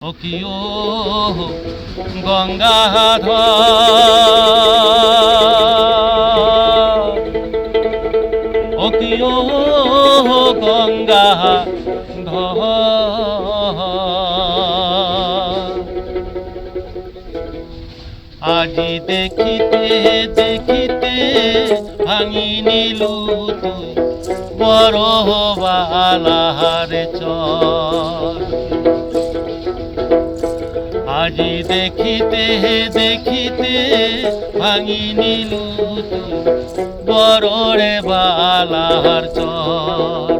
ও কি ও গঙ্গাধর। ও কি ও আজি দেখিতে দেখিতে ভাঙি নিলু তুই বড় বালাহার চর। আজি দেখিতে হে দেখিতে ভাঙি নিলু তুই বড় রে বালাহার চর।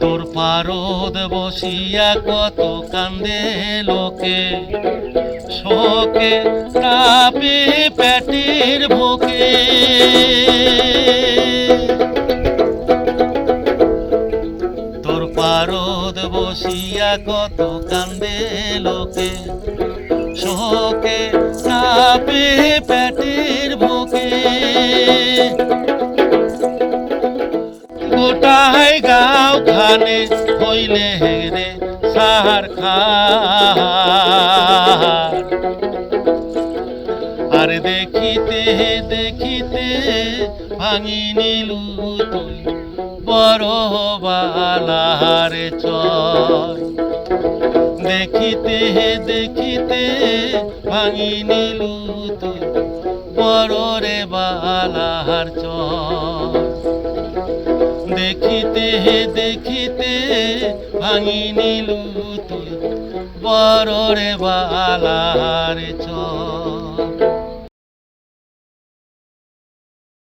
তোর পারদ বসিয়া কত কান্দে লোকে, শোকে পেটের বুকে। তোর পারদ বসিয়া কত কান্দে লোকে, শোকে কাপে পেটের বুকে। গোটাই গাঁও খানে হইলে হেরে সাহার খার আর দেখিতে দেখিতে ভাঙি নিলু তুই বড় বালার চর। দেখিতে দেখিতে ভাঙি নিলু তুই বড় রে বালার চর। দেখিতে দেখিতে ভাঙি নিলু তুই বড় রে বালার চর।